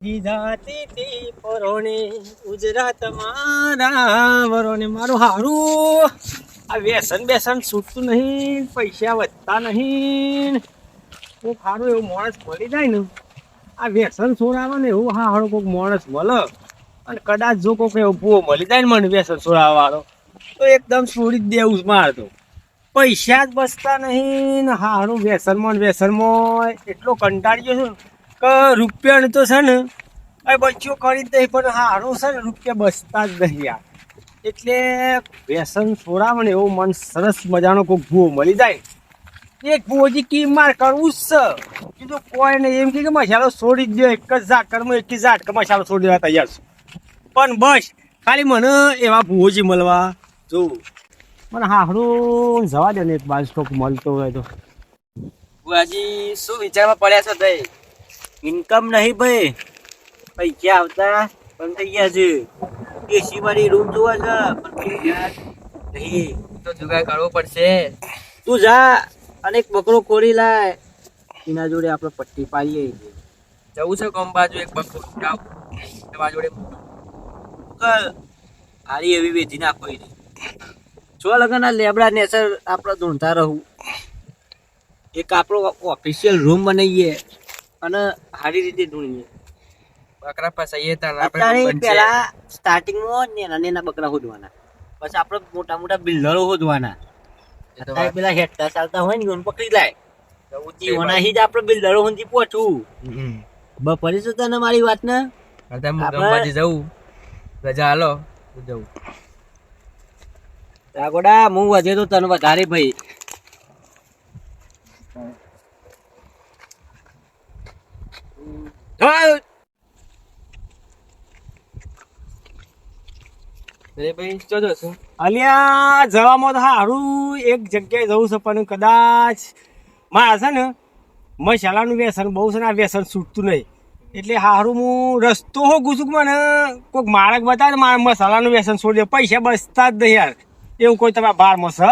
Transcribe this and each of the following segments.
જાતી તી પરોણે, ગુજરાત મારા વરોને મારું હારું. આ વ્યસન બેસન છૂટતું નહીં, પૈસા વધતા નહીં. કોક સારું એવું માણસ મળી જાય ને, આ વ્યસન છોડાવે ને એવું હા હારું કોઈક માણસ મળે. અને કદાચ જો કોઈક એવો ભૂવો મળી જાય ને મને વ્યસન છોડાવવા વાળો તો એકદમ છોડી જ દેવું જ મારતો પૈસા જ બચતા નહીં ને હારું વ્યસનમાં વ્યસનમાં એટલો કંટાળી ગયો છું. કે રૂપિયાનું તો છે ને એ બચ્ચું કરી નહીં પણ હારું છે ને, રૂપિયા બચતા જ નહીં યાર. એટલે વ્યસન છોડાવે ને એવું મન સરસ મજાનો કોઈ ભૂવો મળી જાય. એક ભૂવોજી કી માર કરવું જ છે. કીધું કોઈ નહીં, એમ કે મસાલો છોડી જ દો, એક જ ઝાટકરમાં એક જ ઝાટકા મસાલો છોડી દેવા તૈયાર છું. પણ બસ, ખાલી મને એવા ભૂવોજી મળવા. જો, મને હારું જવા દે ને એક બાજુ સ્ટોક મળતો હોય તો. ભુવાજી, શું વિચારમાં પડ્યા છો તઈ ઇન્કમ નહીં ભાઈ. પૈસા આવતા પણ થઈ ગયા છે. એસી વાળી રૂમ જોવા છે પણ નહીં, તો જુગાડ કરવો પડશે. તું જા અને એક બકરો કોરી લાય. એના જોડે આપણે પટ્ટી પાડીએ. જવું છે કોમ બાજુ એક બકરો. જાવ તમારા જોડે હારી એવી વેચી નાખો છો લગન આ લેબડા નેસર આપણે ધૂણતા રહું એક આપણો ઓફિશિયલ રૂમ બનાવીએ. અને સારી રીતે ધૂણીએ બકરા ફસાઈએ તાર આપણે. પેલા સ્ટાર્ટિંગમાં નાના નાના બકરા હોદવાના. પછી આપણે મોટા મોટા બિલ્ડરો હોદવાના. અત્યારે પેલા હેઠતા ચાલતા હોય ને ઓન પકડી લાય. જવું જ આપણે બિલ્ડરો સુધી પહોંચવું. બપોરે શું તને મારી વાત ને આપણે- જવું રજા હાલો જવું રાગોડા હું વધે તો તને વધારે ભાઈ અરે ભાઈ જો જો શું અલ્યા જવામાં તો સારું એક જગ્યાએ જવું છે પણ કદાચ મારા છે ને મસાલાનું વ્યસન બહુ છે ને આ વ્યસન છૂટતું નહીં. એટલે સારું હું રસ્તો હો મને કોઈક માળક બતાવે ને મારા મસાલાનું વ્યસન છોડી દે પૈસા બચતા જ નહીં યાર. એવું કોઈ તમારા બારમાં છે?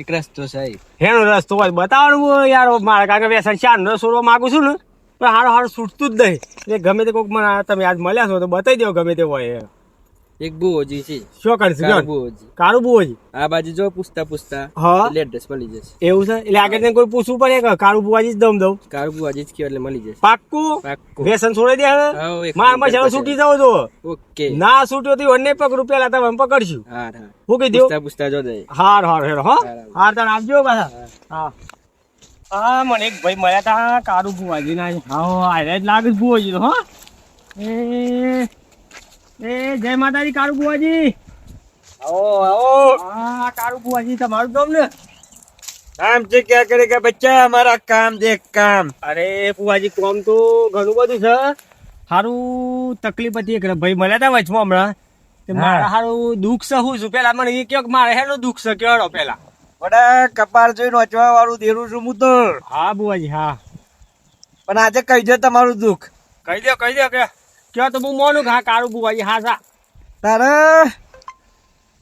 એક રસ્તો સાહેબ હેનો રસ્તો હોય બતાવવાનું યાર મારા આગળ વ્યસન ચાંદનો છોડવા માંગુ છું ને. પણ હારું હારું છૂટતું જ નહીં. એટલે ગમે તે કોઈક મને તમે આજ મળ્યા છો તો બતાવી દો ગમે તે હોય એક બુઓજી છે. શું કરશે બુઓજી કાળું બુઓજી આ બાજુ જો પૂછતા પૂછતા હા. એટલે એડ્રેસ મળી જશે. એવું છે? એટલે આગળ કોઈ પૂછવું પડે કે કાળું બુવાજી જ દમ દઉં? કાળું બુઆજી જ કયો એટલે મળી જશે. પાક્કું? પાક્કું. વ્યસન છોડી દે હવે. માર મિનિટ મસાલો છૂટી જાવ તો ઓકે. ના છૂટ્યો તો અન્ય પગ રૂપિયા લાતા અમે પકડશું. હા હા હું કહી દઉં? પૂછતા પૂછતા જો દે હાર હાર હેરો હા. હાર, તાર આવજો પાછા. હા. હા મને એક ભાઈ મળ્યા તા કાળું બુવાજી ના હા આયરા જ લાગે છે બુવાજી તો હો. એ એ જય માતાજી કાળું બુવાજી આવો આવો. હા કાળું બુવાજી તમારું ગામ ને? કામ છે ક્યાં કરેગા બચ્ચા અમારા કામ દેખ કામ. અરે ફુવાજી કોમ તો ઘણું બધું છે. સારું તકલીફ હતી એક ભાઈ મળ્યા હતા વચમાં હમણાં. મારા સારું દુઃખ છે શું છું. પેલા મને એ કયો મારે હેનું દુઃખ છે કેળો પેલા. વડા કપાર જોઈ નોચવા વાળું દેરું છું હું તો. હા બુવાજી હા. પણ આજે કહી દે તમારું દુઃખ. કહી દે કહી દે કે. કયો તો હું મોનું હા કાળું બુવાજી હા સા. તારે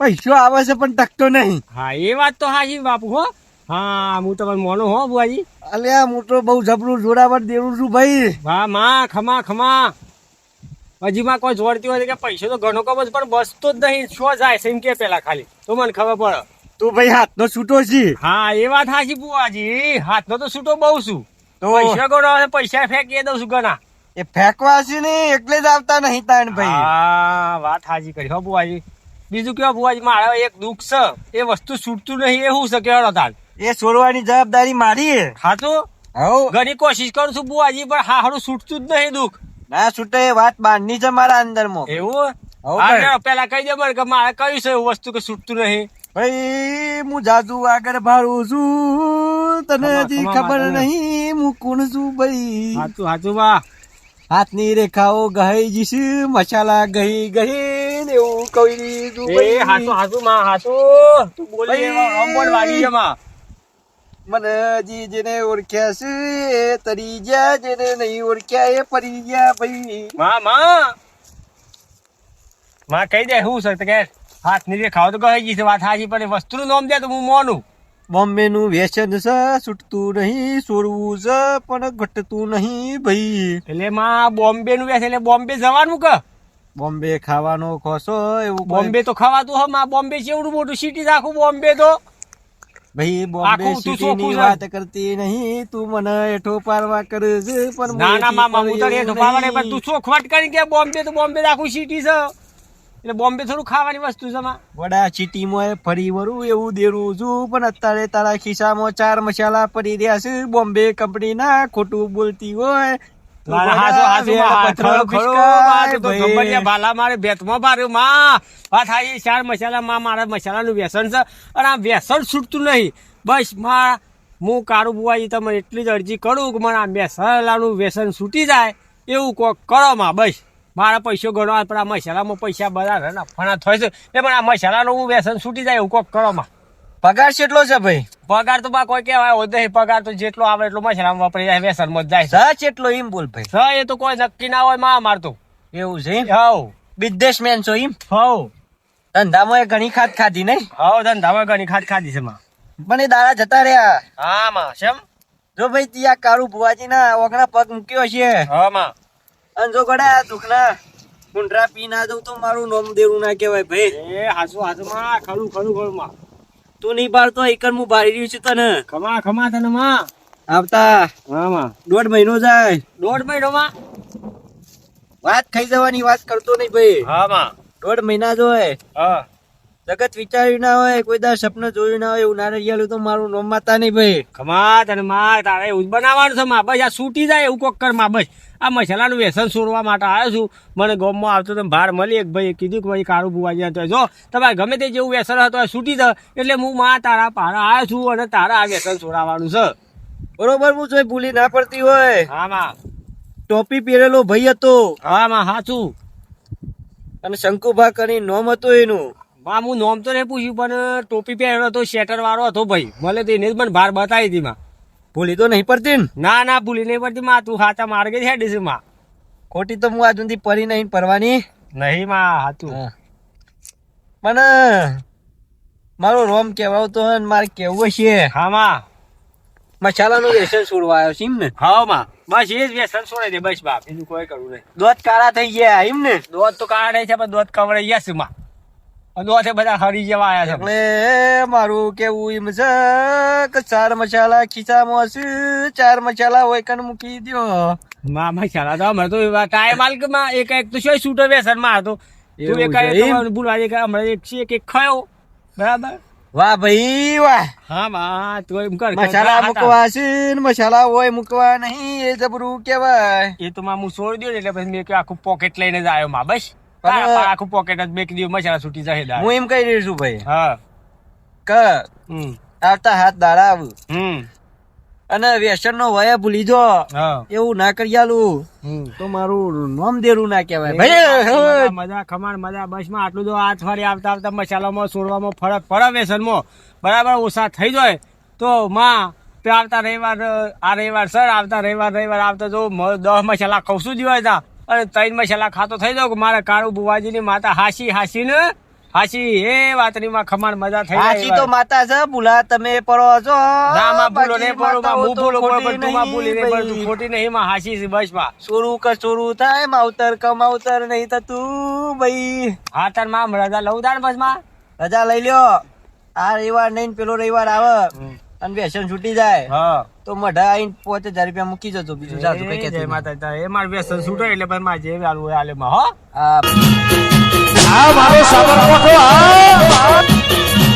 પૈસો આવે છે પણ ટકતો નહીં. હા એ વાત તો હાજી બાપુ હો. હા હું તમારે મોનું હો બુવાજી અલ્યા હું તો બહુ જબરું જોડાવર દેરું છું ભાઈ. હા માં ખમા ખમા. હજી માં કોઈ જોડતી હોય કે પૈસો તો ઘણો કમ પણ બસતો જ નહીં શું જાય છે એમ કે પેલા ખાલી. તો મને ખબર પડે. તું ભાઈ હાથનો છૂટો છે. હા એ વાત હાચી બુવાજી હાથનો તો છૂટો બહુ છું. તો પૈસા ગણો પૈસા ફેંકી દઉં છું ઘણા. એ ફેંકવા છે ને એટલે જ આવતા નહીં તાણ ભાઈ. હા વાત હાજી કરી હો બુવાજી બીજું કેવા બુવાજી મારા એક દુઃખ છે. એ વસ્તુ છૂટતું નહીં એ હું છે કેવાડો તાન એ છોડવાની જવાબદારી મારી હાચું? હવ ઘણી કોશિશ કરું છું બુવાજી પણ હા હારું છૂટતું જ નહીં દુઃખ. ના છૂટે એ વાત બાંધની છે મારા અંદરમાં. એવું? હા, પેલા કહી દે મને કે મારે કયું છે એવું વસ્તુ કે છૂટતું નહીં. ભાઈ હું જાદુ આગળ ભાડું છું. તને હજી ખબર. નહીં હું કોણ છું ભાઈ? હાચું હાચું બા. હાથની રેખાઓ ગહી જઈશ મસાલા ગહી ગહી ને એવું કહી દીધું ભાઈ. હાચું હાચું માં હાચું. તું બોલી ભાઈ. વાગી છે માં. મને હજી જેને ઓળખ્યા છે એ તરી ગયા જેને નહીં ઓળખ્યા એ પરી ગયા ભાઈ. માં માં. માં કહી દે શું છે તો કે? હાથની ખાવ તો કહી ગઈ છે વાત હાચી પણ વસ્તુનું નામ દે તો હું મોનું. બોમ્બે નું વ્યસન છે છૂટતું નહીં છોડવું છે પણ ઘટતું નહીં ભાઈ. એટલે માં બોમ્બે નું વેસ એટલે બોમ્બે જવાનું કે? બોમ્બે ખાવાનો ખોસો એવું બોમ્બે તો ખાવાતું હો માં બોમ્બે છે એવડું મોટું સિટી રાખું બોમ્બે તો. ભાઈ બોમ્બે આખું તું સિટી ચોખ્ખું ની છે. વાત કરતી નહીં તું મને એઠો પારવા કરે છે પણ ના ના મામા હું તો એઠો પારવા નહીં. પણ તું ચોખવટ કરી કે બોમ્બે તો બોમ્બે રાખું સિટી છે એટલે બોમ્બે થોડું ખાવાની વસ્તુ છે વડા સિટીમાં ફરી વરું એવું દેરું છું પણ અત્યારે તારા ખિસ્સામાં ચાર મસાલા પડી રહ્યા છે. બોમ્બે કંપની ના ખોટું બોલતી હોય વ્યસન છૂટતું નહીં. બસમાં હું કારું બુવાજી તમને એટલી જ અરજી કરું કે મને આ મસાલાનું વ્યસન છૂટી જાય. એવું કોક કરો માં બસ. મારા પૈસો ગણવા પણ આ મસાલામાં પૈસા બધા રહે ને ફણા થાય છે. એ પણ આ મસાલાનું હું વ્યસન છૂટી જાય એવું કોક કરવામાં પગાર કેટલો છે ભાઈ? પગાર તો બા કોઈ કહેવાય હોત પગાર તો જેટલો આવે એટલો મસાલામાં વાપરી જાય વ્યસનમાં જાય. છે કેટલો એમ બોલ ભાઈ? સર એ તો કોઈ નક્કી ના હોયમાં મારતો એવું છે હવ. બિઝનેસમેન છો એમ? હવ. ધંધામાં એ ઘણી ખાત ખાધી નહીં? હવ ધંધામાં ઘણી ખાત ખાધી છે માં. પણ એ દાડા જતા રહ્યા. હા માં. શેમ? જો ભાઈ ત્યાં કાળુ ભુવાજી ના ઓગણા પગ મૂક્યો છે. હા માં. અને જો ગડા દુખના ગુંડરા પી ના દઉં તો મારું નોમ દેરું ના કહેવાય ભાઈ. એ હાસુ હાસુ માં ખરું ખરું ખરું માં. તું નહીં પાડતો એકર હું ભારી રહ્યું છું તને. ખમા ખમા તને માં. આવતા હા માં. દોઢ મહિનો જાય. દોઢ મહિનો માં? વાત ખાઈ જવાની વાત કરતો નહીં ભાઈ. હા માં. દોઢ મહિના જોય હા. જગત વિચાર્યું ના હોય કોઈ દા સપનું જોયું ના હોય એવું નારિયેલું તો મારું નોમ માતા નહીં ભાઈ. ખમા તને માર તારે એવું બનાવવાનું છે માં. બસ આ છૂટી જાય એવું કોક કરમાં બસ. આ મસાલાનું વ્યસન છોડવા માટે આવ્યો છું. મને ગોમમાં આવતો તમે ભાર મળી એક ભાઈ કીધું કે ભાઈ કાળું ભૂવા તો જો તમારે ગમે તે જેવું વ્યસન હતો એ છૂટી જાય. એટલે હું માં તારા પારા આવ્યો છું અને તારા આ વ્યસન છોડાવવાનું છે. બરોબર હું જોઈ ભૂલી ના પડતી હોય. હા માં. ટોપી પહેરેલો ભાઈ હતો. હા માં સાચું અને શંકુભા કરી નોમ હતું એનું. માં હું નોમ તો નહીં પૂછ્યું પણ ટોપી પહેર્યો હતો શેટર વાળો હતો ભાઈ. મને તો એને જ મને ભાર બતાવી હતી માં. ભૂલી તો નહીં પડતી ને? ના ના ભૂલી નહીં પડતી માં. તું સાચા માર્ગે જ હેડી છે માં. ખોટી તો હું આજ સુધી પરી નહીં પરવાની. નહીં માં સાચું મને મારો રોમ કહેવાતો હોય ને મારે કેવું છે હા માં. મસાલાનું વ્યસન છોડવા આવ્યો છે એમ ને? હા માં. બસ એ જ વ્યસન છોડે દે બસ બાપ એનું કોઈ કરવું નહીં. દોધ કાળા થઈ ગયા એમ ને? દોધ તો કાળા નહીં છે પણ દોધ કવડાઈ ગયા છે માં. દોધે બધા હરી જેવા આવ્યા છે. એટલે મારું કેવું એમ છે કે ચાર મસાલા ખીચામાં છે ચાર મસાલા હોય કન મૂકી દ્યો. મા મસાલા તો હમણાં તો ટાઈમ હાલ કે માં એક એક તો શું શૂટર વ્યસનમાં હતો. તું એક? એક ભૂલવા દે કે હમણાં એક છે એક એક ખાયો. બરાબર? વાહ ભાઈ વાહ. હા મા તું એમ કર મસાલા મૂકવા છે ને મસાલા હોય મૂકવા નહીં એ જબરું કેવાય એ તો માં હું છોડી દઉં એટલે પછી મેં કે આખું પોકેટ લઈને જ આવ્યો મા બસ. આખું પોકેટ જ બે દિવસ મસાલા છૂટી જાય દાળ. હું એમ કહી રહ્યો છું ભાઈ હા. ક આવતા હાથ દાડા આવ. હમ. અને વ્યસન નો વયા ભૂલી જો એવું ના કરી આલું. તો મારું નામ દેરું ના કહેવાય. મજા, ભાઈ મજા ખમાણ મજા બસમાં આટલું જો આઠ વાળી આવતા આવતા મસાલામાં છોડવામાં ફરક પડે વ્યસનમાં બરાબર ઓછા થઈ જાય તો માં તે આવતા રવિવાર આ રવિવાર સર આવતા રવિવાર રવિવાર આવતા જો દહ દસ મસાલા ખાઉં છું હોય અને ત્રણ મસાલા ખાતો થઈ જાવ કે મારા કાળુ બુવાજીની માતા હાસી હાસી ને હાસી એ વાતની માં ખમાણ મજા થઈ હાસી તો માતા છે ભૂલા તમે પડો છો. ના માં ભૂલો ને પડો માં હું ભૂલો પણ તું માં ભૂલી નહીં પડતું ખોટી નહીં માં હાસી છે બસમાં. ચોરું કે ચોરું થાય માવતર કમાવતર નહીં થતું ભાઈ. હા તારમાં રજા લઉં તાર બસમાં. રજા લઈ લ્યો. આ રવિવાર નહીં પેલો રવિવાર આવે. અને વ્યસન છૂટી જાય. હા. તો મઢા આવીને પાંચ હજાર રૂપિયા મૂકી જજો બીજું ચાર રૂપિયા કે જય માતા એ મારું વ્યસન છૂટે એટલે ભાઈ મારે જે વાળું હોય આલે માં હો. આ મારો સાબર કોઠો આ